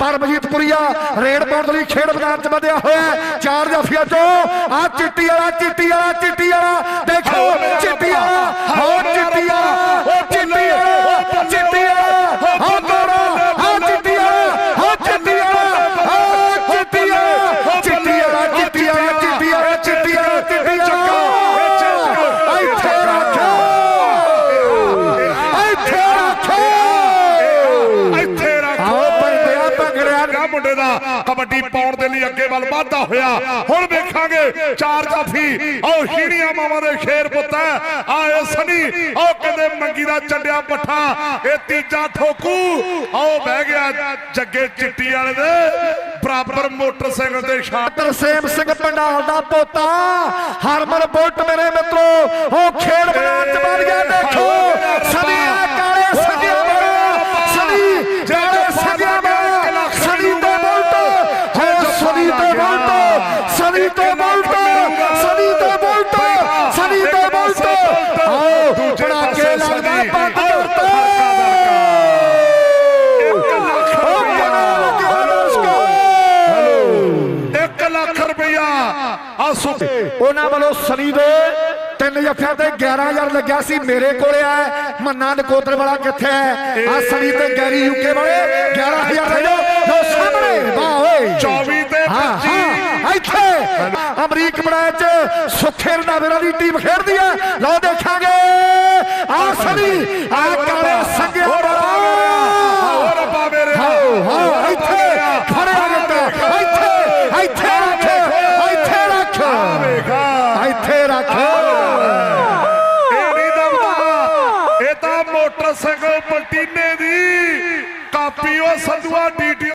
Paramjit ਪੁਰੀਆ raid ਪਾਉਣ ਲਈ ਖੇਡ ਮੈਦਾਨ 'ਚ ਵਧਿਆ ਹੋਇਆ ਚਾਰ ਜਾਫੀਆਂ 'ਚੋਂ। ਆ ਚਿੱਟੀ ਵਾਲਾ ਚਿੱਟੀ ਵਾਲਾ ਚਿੱਟੀ ਵਾਲਾ। ਕਬੱਡੀ ਪਾਉਣ ਦੇ ਲਈ ਅੱਗੇ ਵੱਲ ਵਾਧਾ ਹੋਇਆ। ਹੁਣ ਵੇਖਾਂਗੇ, ਚਾਰ ਜਾਫੀ ਆਓ ਹੀੜੀਆਂ ਮਾਵਾਂ ਦੇ ਸ਼ੇਰ ਪੁੱਤ ਆਏ ਸਨੀ ਆਓ ਕਹਿੰਦੇ ਮੰਗੀ ਦਾ ਚੱਡਿਆ ਪੱਠਾ, ਇਹ ਤੀਜਾ ਠੋਕੂ। ਆਓ ਬਹਿ ਗਿਆ ਜੱਗੇ ਚਿੱਟੀ ਵਾਲੇ ਦੇ। ਬਰਾਬਰ ਮੋਟਰਸਾਈਕਲ ਤੇ ਸ਼ਾਟ ਤਰਸੇਮ ਸਿੰਘ ਪੰਡਾਲ ਦਾ ਪੋਤਾ। ਹਰਮਨ ਬੁੱਟ ਮੇਰੇ ਮਿੱਤਰੋ, ਉਹ ਖੇਡ ਮੈਦਾਨ ਚ ਵੱਧ ਗਿਆ ਦੇਖੋ ਸਨੀ ਆ ਕਾਲੇ ਸੱਜਿਆ ਵਾਲਾ ਸਨੀ ਜਿਹੜੇ ਸੱਜਿਆ ਵਾਲਾ ਸਨੀ ਤੇ ਬੁੱਟ ਹੋ ਸਨੀ ਤੇ ਬੁੱਟ ਸਨੀ ਤੇ ਬੁੱਟ ਸਨੀ ਤੇ ਬੁੱਟ ਸਨੀ ਤੇ ਬੁੱਟ ਆਓ ਬਣਾ ਕੇ ਲੱਗਦਾ ਆਓ, ਕਰਤਾ ਇੱਕ ਲੱਖ ਉਹ ਕਿਵੇਂ ਲੱਗਿਆ ਦਰਸ਼ਕੋ 1 ਲੱਖ ਰੁਪਇਆ ਆ ਸੁ ਉਹਨਾਂ ਵੱਲੋਂ ਸਨੀ ਦੇ ਤਿੰਨ ਜੱਫਿਆਂ ਤੇ 11000 ਲੱਗਿਆ ਸੀ ਮੇਰੇ ਕੋਲੇ ਆ ਮੰਨਾ ਨਕੋਦਰ ਵਾਲਾ ਕਿੱਥੇ ਹੈ ਆ ਸਨੀ ਤੇ ਗੈਰੀ ਯੂਕੇ ਵਾਲੇ 11000 ਲੈ ਲਓ ਸਾਹਮਣੇ ਵਾਹ ਓਏ ਅਮਰੀਕ ਬੜਾਇ ਚ ਸੁਖੇ ਰੰਧਾਵੇਰਾ ਦੀ ਟੀਮ ਖੇਡਦੀ ਹੈ। ਲਓ ਦੇਖਾਂਗੇ। ਆ ਸਨੀ ਆ ਕਾਲੇ ਸੰਗਿਆ ਵਾਲਾ ਹੋਰ ਰੱਬਾ ਮੇਰੇ ਹਾਓ ਹਾਓ ਇੱਥੇ ਖੜਿਆ ਦਿੱਤਾ ਇੱਥੇ ਇੱਥੇ ਰੱਖ ਇੱਥੇ ਰੱਖ। ਇੱਥੇ ਰੱਖ। ਇਹ ਨਹੀਂ ਦਮਦਾ ਇਹ ਤਾਂ ਮੋਟਰਸਾਈਕਲ ਪਲਟੀਨੇ ਦੀ। ਕਾਪੀ ਉਹ ਸੰਧੂਆ ਡੀਟੀ